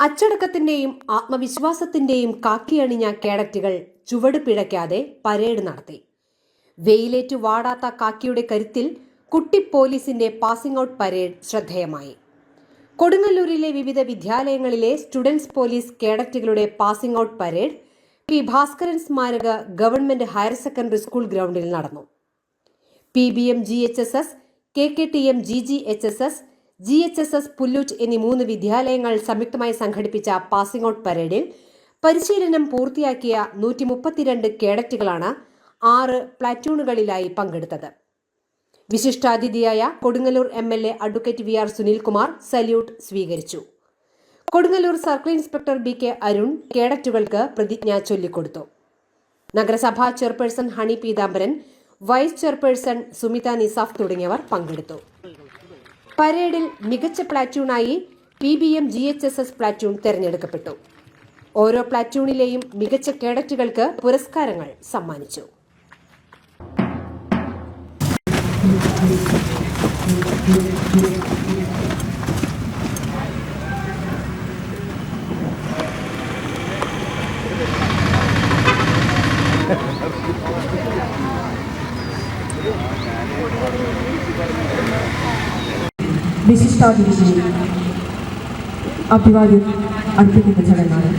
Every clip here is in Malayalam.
അച്ചടക്കത്തിന്റെയും ആത്മവിശ്വാസത്തിന്റെയും കാക്കിയണിഞ്ഞ കേഡറ്റുകൾ ചുവട് പിഴയ്ക്കാതെ പരേഡ് നടത്തി. വെയിലേറ്റു വാടാത്ത കാക്കിയുടെ കരുത്തിൽ കുട്ടി പോലീസിന്റെ പാസിംഗ് ഔട്ട് പരേഡ് ശ്രദ്ധേയമായി. കൊടുങ്ങല്ലൂരിലെ വിവിധ വിദ്യാലയങ്ങളിലെ students police കേഡറ്റുകളുടെ passing out parade P Bhaskaran സ്മാരക ഗവൺമെന്റ് ഹയർ സെക്കൻഡറി സ്കൂൾ ഗ്രൗണ്ടിൽ നടന്നു. P B M G H S S K K T M G G H S S G H S S Pullut എന്നീ മൂന്ന് വിദ്യാലയങ്ങൾ സംയുക്തമായി സംഘടിപ്പിച്ച പാസിംഗ് ഔട്ട് പരേഡിൽ പരിശീലനം പൂർത്തിയാക്കിയ നൂറ്റി മുപ്പത്തിരണ്ട് കേഡറ്റുകളാണ് ആറ് പ്ലാറ്റൂണുകളിലായി പങ്കെടുത്തത്. വിശിഷ്ടാതിഥിയായ Kodungallur M L A advocate V R Sunilkumar salute സ്വീകരിച്ചു. Kodungallur circle inspector B K Arun കേഡറ്റുകൾക്ക് പ്രതിജ്ഞ ചൊല്ലിക്കൊടുത്തു. നഗരസഭാ chairperson Honey Peethambaran vice chairperson Sumitha Nisaf തുടങ്ങിയവർ പങ്കെടുത്തു. പരേഡിൽ മികച്ച പ്ലാറ്റൂണായി P B M G H S S platoon തെരഞ്ഞെടുക്കപ്പെട്ടു. ഓരോ പ്ലാറ്റൂണിലെയും മികച്ച കേഡറ്റുകൾക്ക് പുരസ്കാരങ്ങൾ സമ്മാനിച്ചു. വിശിഷ്ടാതിഥിയെ അഭിവാദ്യം അർപ്പിക്കുന്ന ചടങ്ങാണ്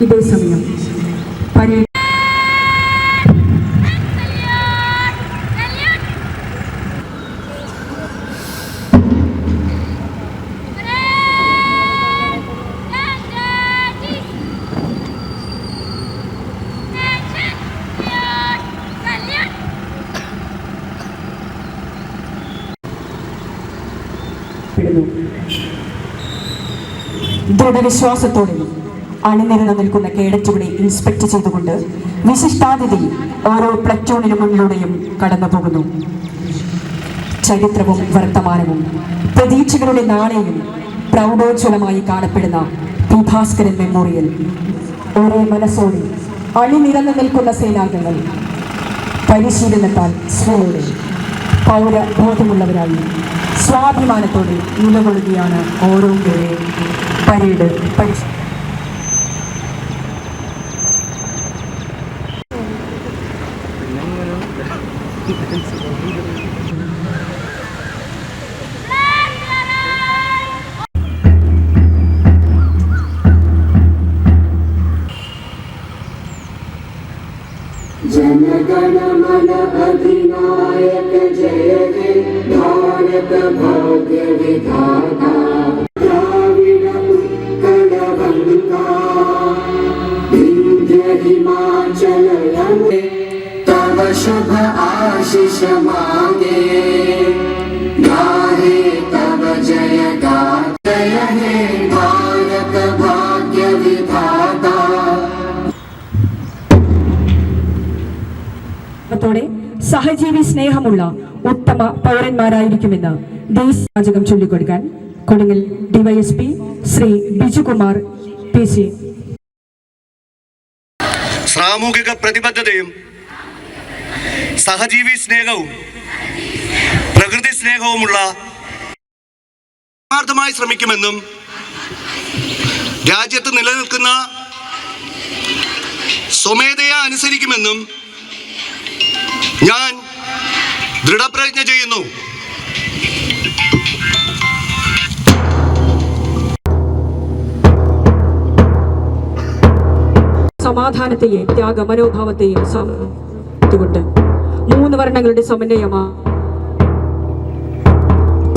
ഇതേ സമയം പരേഡ് പ്പെടുന്നു ദൃഢവിശ്വാസത്തോടെ അണിനിരന്നു നിൽക്കുന്ന കേഡറ്റുകളെ ഇൻസ്പെക്ട് ചെയ്തുകൊണ്ട് വിശിഷ്ടാതിഥി ഓരോ പ്ലറ്റൂണിനു മുന്നിലൂടെയും കടന്നു പോകുന്നു ചരിത്രവും വർത്തമാനവും പ്രതീക്ഷകളുടെ നാളെയും പ്രൗഢോജ്വലമായി കാണപ്പെടുന്ന പി ഭാസ്കരൻ മെമ്മോറിയൽ. ഒരേ മനസ്സോടെ അണിനിരന്നു നിൽക്കുന്ന സേനാംഗങ്ങൾ പരിശീലനത്താൽ സ്വയോടെ പൗരബോധമുള്ളവരായി സ്വാഭിമാനത്തോടെ നിലകൊള്ളുകയാണ് ഓരോ പേരെ പരേഡ് പരിശ സ്നേഹമുള്ള ഉത്തമ പൗരന്മാരായിരിക്കുമെന്ന് ദേശീയ വാചകം ചൊല്ലിക്കൊടുക്കാൻ കൊടുങ്ങൽ DYSP Sree Bijukumar P C. സാമൂഹിക പ്രതിബദ്ധതയും സഹജീവി സ്നേഹവും പ്രകൃതി സ്നേഹവുമുള്ള ആത്മാർത്ഥമായി ശ്രമിക്കുമെന്നും രാജ്യത്ത് നിലനിൽക്കുന്ന സ്വമേധയാ അനുസരിക്കുമെന്നും ഞാൻ ദൃഢപ്രതിജ്ഞ ചെയ്യുന്നു. സമാധാനത്തെയും ത്യാഗ മനോഭാവത്തെയും കൊണ്ട് മൂന്ന് വർണങ്ങളുടെ സമന്വയമാ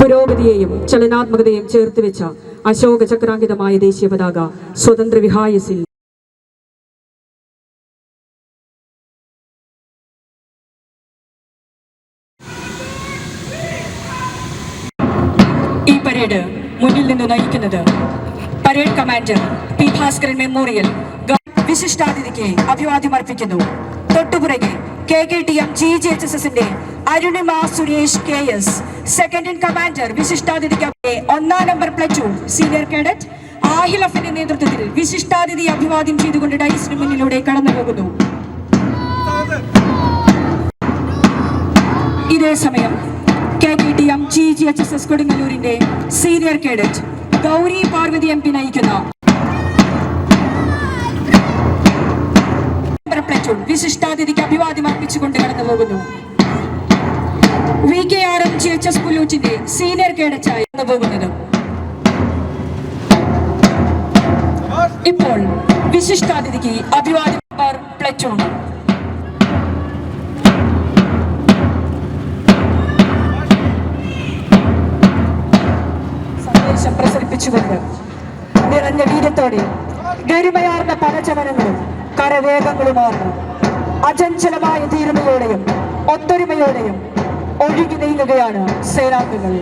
പുരോഗതിയെയും ചലനാത്മകതയും ചേർത്ത് വെച്ച അശോക ചക്രാങ്കിതമായ ദേശീയ പതാക സ്വതന്ത്ര വിഹായസിൽ പരേഡ് മുന്നിൽ നിന്ന് നയിക്കുന്നത്. Parade commander P Bhaskaran memorial. വിശിഷ്ടാതിഥിക്ക് അഭിവാദ്യം അർപ്പിക്കുന്നു. തൊട്ടുപുറകെ K K T M G G H S എസിന്റെ Arunima Suresh K S. Second in commander വിശിഷ്ടാതിഥിക്ക് ഒന്നാം നമ്പർ പ്ലറ്റൂൺ സീനിയർ കേഡറ്റ് ആഹിലഫിന്റെ നേതൃത്വത്തിൽ വിശിഷ്ടാതിഥി അഭിവാദ്യം ചെയ്തുകൊണ്ട് ഡൈസിന് മുന്നിലൂടെ കടന്നുപോകുന്നു. ഇതേ സമയം K T T M G G H S S കൊടുങ്ങല്ലൂരിന്റെ senior cadet Gauri Parvathy M P നയിക്കുന്ന. വിശിഷ്ടാതിഥിക്ക് അഭിവാദ്യം അർപ്പിച്ചുകൊണ്ട് കടന്നു പോകുന്നു. V K R M G H S പുലൂച്ചിന്റെ senior കേഡറ്റായി പോകുന്നത്. ഇപ്പോൾ വിശിഷ്ടാതിഥിക്ക് അഭിവാദ്യം പ്ലറ്റൂൺ സന്ദേശം പ്രസരിപ്പിച്ചുകൊണ്ട് നിറഞ്ഞ വീരത്തോടെ ഗരിമയാർന്ന പദചമനങ്ങളും കരവേഗങ്ങളുമാർന്ന് അചഞ്ചലമായ ധീരതയോടെയും ഒത്തൊരുമയോടെയും ഒഴുകി നീങ്ങുകയാണ് സേനാംഗങ്ങൾ.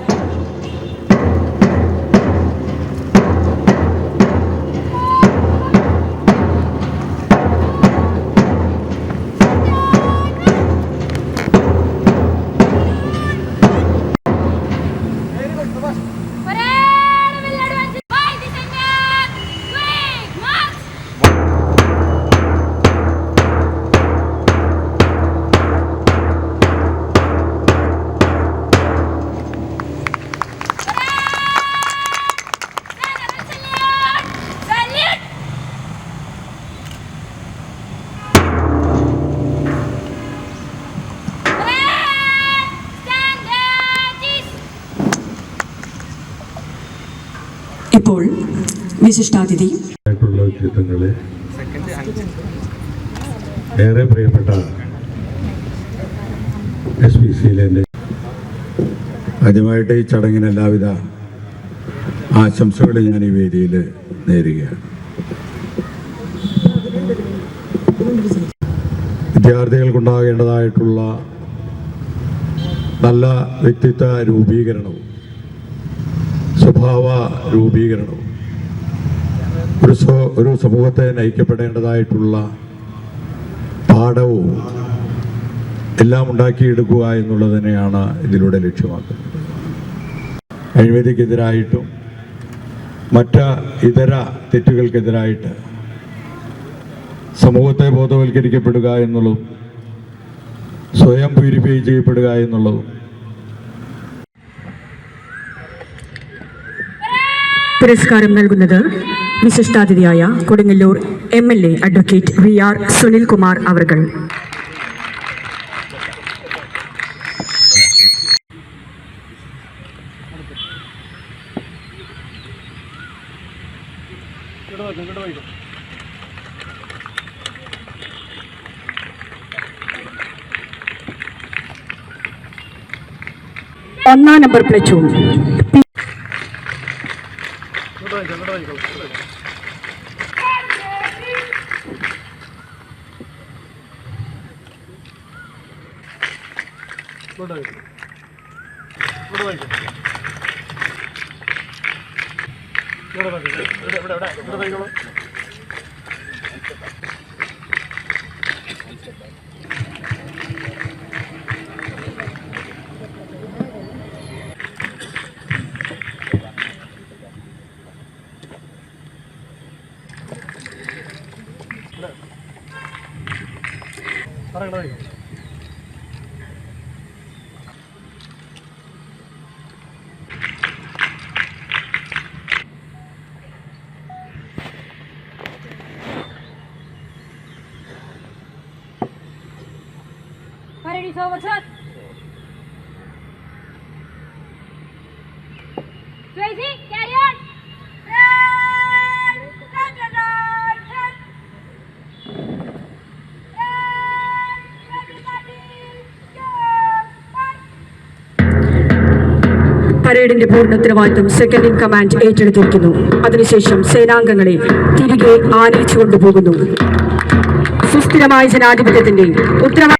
വിശിഷ്ടാതിഥി ഏറെ പ്രിയപ്പെട്ട എസ് പി സിയിലെ ആദ്യമായിട്ട് ഈ ചടങ്ങിന് എല്ലാവിധ ആശംസകളും ഞാൻ ഈ വേദിയിൽ നേരുകയാണ്. വിദ്യാർത്ഥികൾക്കുണ്ടാകേണ്ടതായിട്ടുള്ള നല്ല വ്യക്തിത്വ രൂപീകരണവും സ്വഭാവ രൂപീകരണവും ഒരു ഒരു സമൂഹത്തെ നയിക്കപ്പെടേണ്ടതായിട്ടുള്ള പാഠവും എല്ലാം ഉണ്ടാക്കിയെടുക്കുക എന്നുള്ളത് തന്നെയാണ് ഇതിലൂടെ ലക്ഷ്യമാക്കുന്നത്. അഴിമതിക്കെതിരായിട്ടും മറ്റ് ഇതര തെറ്റുകൾക്കെതിരായിട്ട് സമൂഹത്തെ ബോധവൽക്കരിക്കപ്പെടുക എന്നുള്ളതും സ്വയം പ്യൂരിഫൈ ചെയ്യപ്പെടുക എന്നുള്ളതും. പുരസ്കാരം നൽകുന്നത് വിശിഷ്ടാതിഥിയായ Kodungallur M L A advocate V R Sunilkumar അവർകൾ. ഒന്നാം number platoon Parade is Ready, so what's up? Crazy? പരേഡിന്റെ പൂർണ ഉത്തരവാദിത്വം സെക്കൻഡ് ഇൻ കമാൻഡ് ഏറ്റെടുത്തിരിക്കുന്നു. അതിനുശേഷം സേനാംഗങ്ങളെ തിരികെ ആനയിച്ചു കൊണ്ടുപോകുന്നു സുസ്ഥിരമായ ജനാധിപത്യത്തിന്റെ ഉത്തരവാദിത്വം